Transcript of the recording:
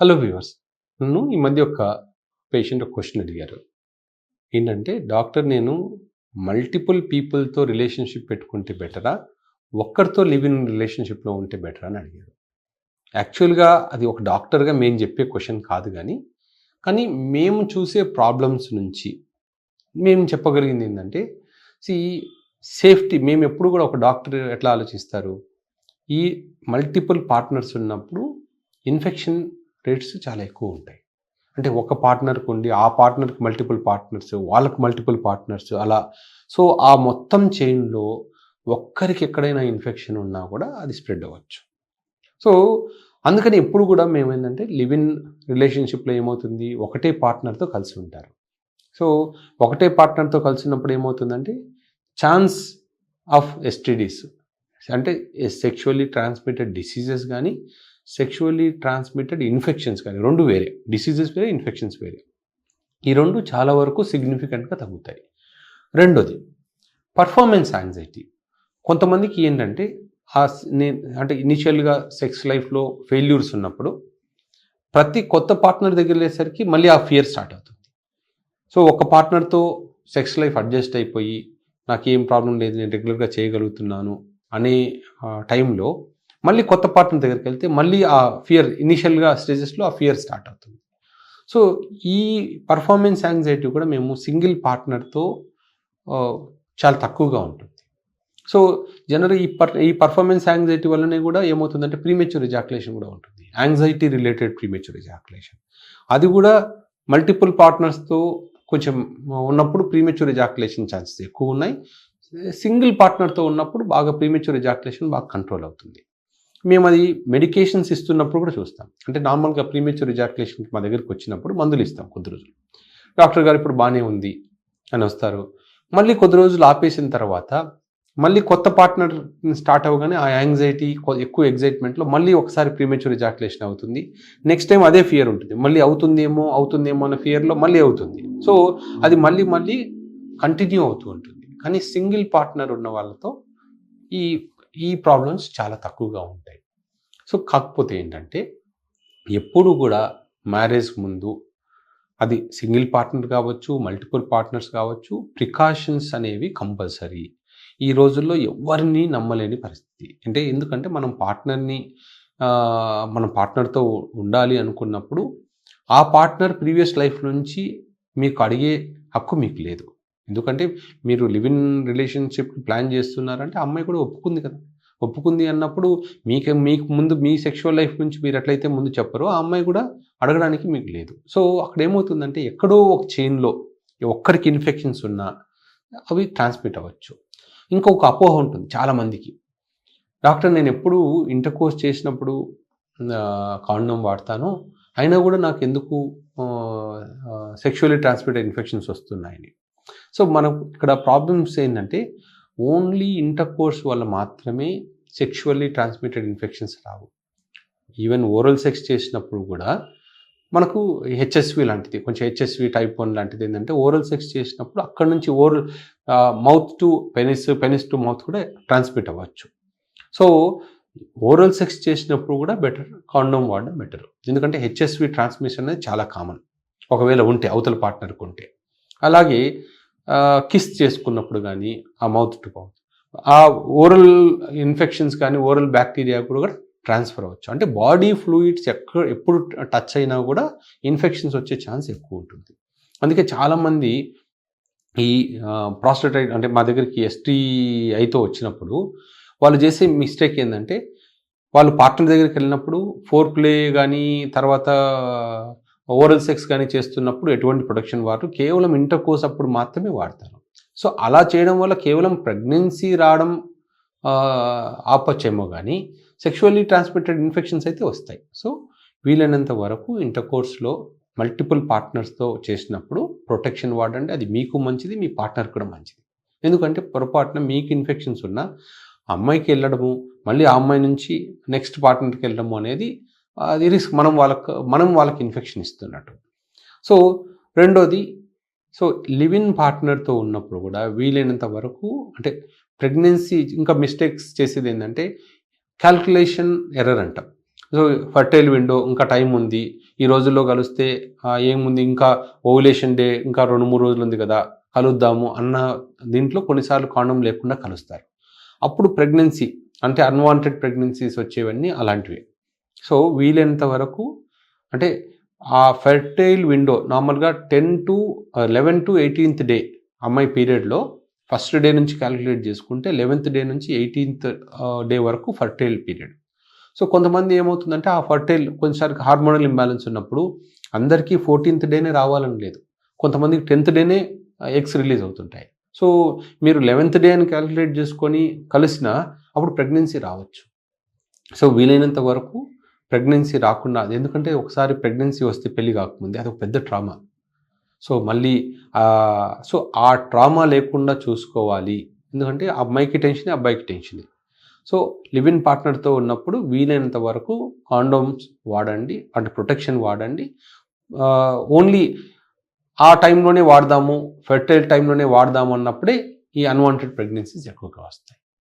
Hello viewers నన్ను ఈ మధ్య ఒక పేషెంట్ ఒక క్వశ్చన్ అడిగారు. ఏంటంటే డాక్టర్ నేను మల్టిపుల్ పీపుల్తో రిలేషన్షిప్ పెట్టుకుంటే బెటరా ఒక్కరితో లివ్ ఇన్ రిలేషన్షిప్లో ఉంటే బెటరా అని అడిగారు. యాక్చువల్గా అది ఒక డాక్టర్గా మేము చెప్పే క్వశ్చన్ కాదు కానీ కానీ మేము చూసే ప్రాబ్లమ్స్ నుంచి మేము చెప్పగలిగింది ఏంటంటే సి సేఫ్టీ మేము ఎప్పుడు కూడా ఒక డాక్టర్ ఎట్లా ఆలోచిస్తారు? ఈ మల్టిపుల్ పార్ట్నర్స్ ఉన్నప్పుడు ఇన్ఫెక్షన్ రేట్స్ చాలా ఎక్కువ ఉంటాయి. అంటే ఒక పార్ట్నర్కి ఉండి ఆ పార్ట్నర్కి మల్టిపుల్ పార్ట్నర్స్ వాళ్ళకి మల్టిపుల్ పార్ట్నర్స్ అలా. సో ఆ మొత్తం చైన్లో ఒక్కరికి ఎక్కడైనా ఇన్ఫెక్షన్ ఉన్నా కూడా అది స్ప్రెడ్ అవ్వచ్చు. సో అందుకని ఎప్పుడు కూడా మేము ఏంటంటే లివ్ ఇన్ రిలేషన్షిప్లో ఏమవుతుంది? ఒకటే పార్ట్నర్తో కలిసి ఉంటారు. సో ఒకటే పార్ట్నర్తో కలిసినప్పుడు ఏమవుతుందంటే ఛాన్స్ ఆఫ్ ఎస్టీడీస్ అంటే సెక్షువల్లీ ట్రాన్స్మిటెడ్ డిసీజెస్ కానీ సెక్షువల్లీ ట్రాన్స్మిటెడ్ ఇన్ఫెక్షన్స్ కానీ రెండు వేరే. డిసీజెస్ వేరే ఇన్ఫెక్షన్స్ వేరే. ఈ రెండు చాలా వరకు సిగ్నిఫికెంట్గా తగ్గుతాయి. రెండోది పర్ఫార్మెన్స్ యాంగ్జైటీ కొంతమందికి ఏంటంటే ఆ నేను అంటే ఇనిషియల్గా సెక్స్ లైఫ్లో ఫెయిల్యూర్స్ ఉన్నప్పుడు ప్రతి కొత్త పార్ట్నర్ దగ్గర వెళ్ళేసరికి మళ్ళీ ఆ ఫియర్ స్టార్ట్ అవుతుంది. సో ఒక పార్ట్నర్తో సెక్స్ లైఫ్ అడ్జస్ట్ అయిపోయి నాకు ఏం ప్రాబ్లం లేదు నేను రెగ్యులర్గా చేయగలుగుతున్నాను అనే టైంలో మళ్ళీ కొత్త పార్ట్నర్ దగ్గరికి వెళ్తే మళ్ళీ ఆ ఫియర్ ఇనిషియల్గా స్టేజెస్లో ఆ ఫియర్ స్టార్ట్ అవుతుంది. సో ఈ పర్ఫార్మెన్స్ యాంగ్జైటీ కూడా మేము సింగిల్ పార్ట్నర్తో చాలా తక్కువగా ఉంటుంది. సో జనరల్ ఈ పర్ ఈ పర్ఫార్మెన్స్ యాంగ్జైటీ వల్లనే కూడా ఏమవుతుందంటే ప్రీమెచ్యూర్ ఎజాక్యులేషన్ కూడా ఉంటుంది. యాంగ్జైటీ రిలేటెడ్ ప్రీమెచ్యూర్ ఎజాక్యులేషన్ అది కూడా మల్టిపుల్ పార్ట్నర్స్తో కొంచెం ఉన్నప్పుడు ప్రీమెచ్యూర్ ఎజాక్యులేషన్ ఛాన్సెస్ ఎక్కువ ఉన్నాయి. సింగిల్ పార్ట్నర్తో ఉన్నప్పుడు బాగా ప్రీమెచ్యూర్ ఎజాక్యులేషన్ బాగా కంట్రోల్ అవుతుంది. మేము అది మెడికేషన్స్ ఇస్తున్నప్పుడు కూడా చూస్తాం. అంటే నార్మల్గా ప్రీమెచ్యూర్ ఎజాకులేషన్కి మా దగ్గరికి వచ్చినప్పుడు మందులు ఇస్తాం కొద్ది రోజులు. డాక్టర్ గారు ఇప్పుడు బాగానే ఉంది అని వస్తారు. మళ్ళీ కొద్ది రోజులు ఆపేసిన తర్వాత మళ్ళీ కొత్త పార్ట్నర్ స్టార్ట్ అవ్వగానే ఆ యాంగ్జైటీ ఎక్కువ ఎగ్జైట్మెంట్లో మళ్ళీ ఒకసారి ప్రీమేచ్యూర్ ఎజాక్యులేషన్ అవుతుంది. నెక్స్ట్ టైం అదే ఫియర్ ఉంటుంది. మళ్ళీ అవుతుందేమో అవుతుందేమో అన్న ఫియర్లో మళ్ళీ అవుతుంది. సో అది మళ్ళీ మళ్ళీ కంటిన్యూ అవుతూ ఉంటుంది. కానీ సింగిల్ పార్ట్నర్ ఉన్న వాళ్ళతో ఈ ఈ ప్రాబ్లమ్స్ చాలా తక్కువగా ఉంటాయి. సో కాకపోతే ఏంటంటే ఎప్పుడు కూడా మ్యారేజ్ ముందు అది సింగిల్ పార్ట్నర్ కావచ్చు మల్టిపుల్ పార్ట్నర్స్ కావచ్చు ప్రికాషన్స్ అనేవి కంపల్సరీ. ఈ రోజుల్లో ఎవరిని నమ్మలేని పరిస్థితి. అంటే ఎందుకంటే మనం పార్ట్నర్ని మన పార్ట్నర్తో ఉండాలి అనుకున్నప్పుడు ఆ పార్ట్నర్ ప్రీవియస్ లైఫ్ నుంచి మీకు అడిగే హక్కు మీకు లేదు. ఎందుకంటే మీరు లివ్ ఇన్ రిలేషన్షిప్ ప్లాన్ చేస్తున్నారంటే అమ్మాయి కూడా ఒప్పుకుంది కదా. ఒప్పుకుంది అన్నప్పుడు మీకు మీకు ముందు మీ సెక్షువల్ లైఫ్ నుంచి మీరు ఎట్లయితే ముందు చెప్పరో ఆ అమ్మాయి కూడా అడగడానికి మీకు లేదు. సో అక్కడ ఏమవుతుందంటే ఎక్కడో ఒక చైన్లో ఒక్కరికి ఇన్ఫెక్షన్స్ ఉన్నా అవి ట్రాన్స్మిట్ అవ్వచ్చు. ఇంకొక అపోహ ఉంటుంది చాలామందికి. డాక్టర్ నేను ఎప్పుడు ఇంటర్ కోర్స్ చేసినప్పుడు కాండం వాడతాను. అయినా కూడా నాకు ఎందుకు సెక్షువల్లీ ట్రాన్స్మిటెడ్ ఇన్ఫెక్షన్స్ వస్తున్నాయని. సో మనకు ఇక్కడ ప్రాబ్లమ్స్ ఏంటంటే ఓన్లీ ఇంటర్ కోర్స్ వల్ల మాత్రమే సెక్షువల్లీ ట్రాన్స్మిటెడ్ ఇన్ఫెక్షన్స్ రావు. ఈవెన్ ఓరల్ సెక్స్ చేసినప్పుడు కూడా మనకు హెచ్ఎస్వి లాంటిది కొంచెం హెచ్ఎస్వి టైప్ వన్ లాంటిది ఏంటంటే ఓరల్ సెక్స్ చేసినప్పుడు అక్కడ నుంచి oral mouth to penis penis to mouth కూడా ట్రాన్స్మిట్ అవ్వచ్చు. సో ఓరల్ సెక్స్ చేసినప్పుడు కూడా బెటర్ కాండోమ్ వాడడం బెటర్ ఎందుకంటే హెచ్ఎస్వి ట్రాన్స్మిషన్ అనేది చాలా కామన్ ఒకవేళ ఉంటే అవతల పార్ట్నర్కి ఉంటే. అలాగే కిస్ చేసుకున్నప్పుడు కానీ ఆ మౌత్ టు మౌత్ ఆ ఓరల్ ఇన్ఫెక్షన్స్ కానీ ఓరల్ బ్యాక్టీరియా కూడా ట్రాన్స్ఫర్ అవ్వచ్చు అంటే బాడీ ఫ్లూయిడ్స్ ఎక్కడ ఎప్పుడు టచ్ అయినా కూడా ఇన్ఫెక్షన్స్ వచ్చే ఛాన్స్ ఎక్కువ ఉంటుంది. అందుకే చాలామంది ఈ ప్రాస్టేటైట్ అంటే మా దగ్గరికి ఎస్టీ అయితే వచ్చినప్పుడు వాళ్ళు చేసే మిస్టేక్ ఏంటంటే వాళ్ళు పార్ట్నర్ దగ్గరికి వెళ్ళినప్పుడు ఫోర్ ప్లే కానీ తర్వాత ఓరల్ సెక్స్ కానీ చేస్తున్నప్పుడు ఎటువంటి ప్రొటెక్షన్ వాడరు కేవలం ఇంటర్ కోర్స్ అప్పుడు మాత్రమే వాడతారు. సో అలా చేయడం వల్ల కేవలం ప్రెగ్నెన్సీ రావడం ఆపచ్చేమో కానీ సెక్షువల్లీ ట్రాన్స్మిటెడ్ ఇన్ఫెక్షన్స్ అయితే వస్తాయి. సో వీలైనంత వరకు ఇంటర్ కోర్స్లో మల్టిపుల్ పార్ట్నర్స్తో చేసినప్పుడు ప్రొటెక్షన్ వాడండి. అది మీకు మంచిది మీ పార్ట్నర్ కూడా మంచిది. ఎందుకంటే పొరపాటున మీకు ఇన్ఫెక్షన్స్ ఉన్నా అమ్మాయికి వెళ్ళడము మళ్ళీ ఆ అమ్మాయి నుంచి నెక్స్ట్ పార్ట్నర్కి వెళ్ళడము అనేది అది రిస్క్. మనం వాళ్ళకు మనం వాళ్ళకి ఇన్ఫెక్షన్ ఇస్తున్నట్టు. సో రెండోది సో లివ్ ఇన్ పార్ట్నర్తో ఉన్నప్పుడు కూడా వీలైనంత వరకు అంటే ప్రెగ్నెన్సీ ఇంకా మిస్టేక్స్ చేసేది ఏంటంటే క్యాల్కులేషన్ ఎర్రర్ అంట. సో ఫర్టైల్ విండో ఇంకా టైం ఉంది. ఈ రోజుల్లో కలిస్తే ఏముంది? ఇంకా ఓవులేషన్ డే ఇంకా రెండు మూడు రోజులు ఉంది కదా కలుద్దాము అన్న దీంట్లో కొన్నిసార్లు కాండం లేకుండా కలుస్తారు. అప్పుడు ప్రెగ్నెన్సీ అంటే అన్వాంటెడ్ ప్రెగ్నెన్సీస్ వచ్చేవన్నీ అలాంటివి. సో వీలైనంత వరకు అంటే ఆ ఫెర్టైల్ విండో నార్మల్గా ten to eleven to eighteenth day అమ్మాయి పీరియడ్లో ఫస్ట్ డే నుంచి క్యాలిక్యులేట్ చేసుకుంటే లెవెన్త్ డే నుంచి ఎయిటీన్త్ డే uh, వరకు ఫర్టైల్ పీరియడ్ సో కొంతమంది ఏమవుతుందంటే ఆ ఫర్టైల్ కొన్నిసార్లు హార్మోనల్ ఇంబ్యాలెన్స్ ఉన్నప్పుడు అందరికీ ఫోర్టీన్త్ డేనే రావాలని లేదు. కొంతమందికి టెన్త్ డేనే ఎగ్స్ రిలీజ్ అవుతుంటాయి. సో మీరు లెవెన్త్ డే అని క్యాలిక్యులేట్ చేసుకొని కలిసిన అప్పుడు ప్రెగ్నెన్సీ రావచ్చు. సో వీలైనంత వరకు ప్రెగ్నెన్సీ రాకుండా ఎందుకంటే ఒకసారి ప్రెగ్నెన్సీ వస్తే పెళ్ళి కాకముందే అది ఒక పెద్ద ట్రామా సో మళ్ళీ సో ఆ ట్రామా లేకుండా చూసుకోవాలి. ఎందుకంటే అమ్మాయికి టెన్షన్ అబ్బాయికి టెన్షన్ సో లివ్ ఇన్ పార్ట్నర్తో ఉన్నప్పుడు వీలైనంత వరకు కాండోమ్స్ వాడండి అంటే ప్రొటెక్షన్ వాడండి. ఓన్లీ ఆ టైంలోనే వాడదాము ఫెర్టైల్ టైంలోనే వాడదాము అన్నప్పుడే ఈ అన్వాంటెడ్ ప్రెగ్నెన్సీస్ ఎక్కువగా వస్తాయి.